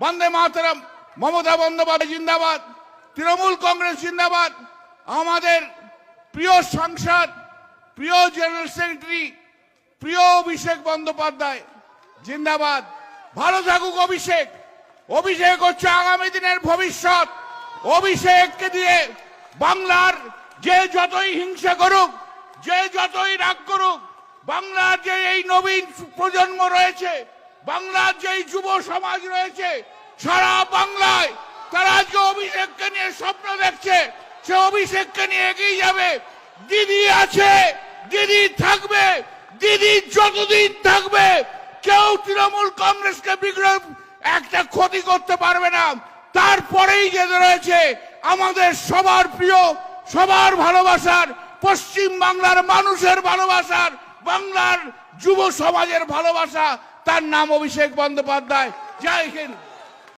বন্দে মাতরম, মমতা বন্দ্যোপাধ্যায় জিন্দাবাদ, তৃণমূল কংগ্রেস জিন্দাবাদ, আমাদের প্রিয় সাংসদ, প্রিয় জেনারেল সেক্রেটারি, প্রিয় অভিষেক বন্দ্যোপাধ্যায় জিন্দাবাদ। ভালো থাকুক অভিষেক। অভিষেক হচ্ছে আগামী দিনের ভবিষ্যৎ। অভিষেককে দিয়ে বাংলার যে যতই হিংসা করুক, যে যতই রাগ করুক, বাংলার যে এই নবীন প্রজন্ম রয়েছে বাংলার যে এই যুব সমাজ রয়েছে, সারা বাংলায় তারা যে অভিষেককে নিয়ে স্বপ্ন দেখছে। সে অভিষেককে নিয়ে এগিয়ে যাবে। দিদি আছে, দিদি থাকবে, দিদি যতদিন থাকবে, কেউ তৃণমূল কংগ্রেসকে বিগ্রহ একটা ক্ষতি করতে পারবে না। তারপরেই যে রয়েছে আমাদের সবার প্রিয়, সবার ভালোবাসার পশ্চিম বাংলার মানুষের ভালোবাসার, বাংলার যুব সমাজের ভালোবাসা। তার নাম অভিষেক বন্দ্যোপাধ্যায়। জয় হিন্দ।